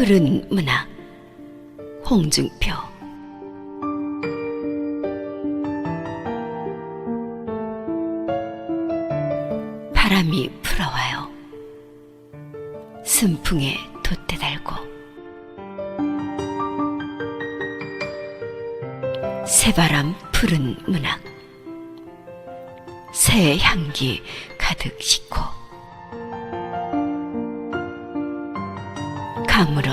푸른 문학 홍중표. 바람이 불어와요. 순풍에 돛대 달고. 새바람 푸른 문학. 새 향기 가득 싣고 감으로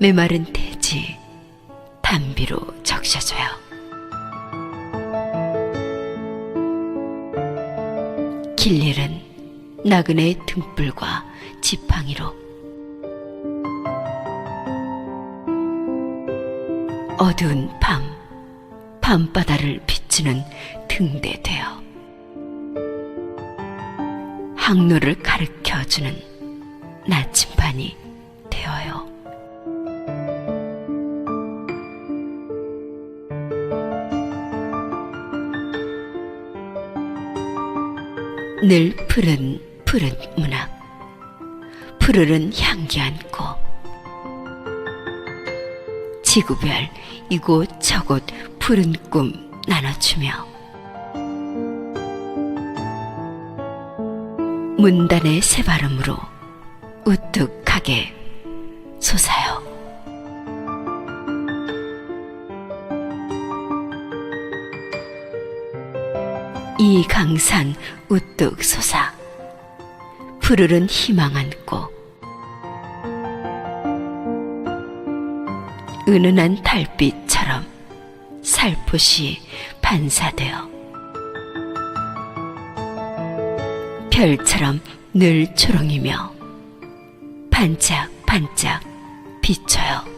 메마른 대지 담비로 적셔줘요. 길일은 나그네 등불과 지팡이로 어두운 밤 밤바다를 비추는 등대되어 항로를 가르쳐주는 나침반이 늘 푸른 푸른 문학. 푸르른 향기 안고. 지구별 이곳 저곳 푸른 꿈 나눠주며. 문단의 새바람으로 우뚝하게 솟아요. 이 강산 우뚝 솟아 푸르른 희망 안고 은은한 달빛처럼 살포시 반사되어 별처럼 늘 초롱이며 반짝반짝 비쳐요.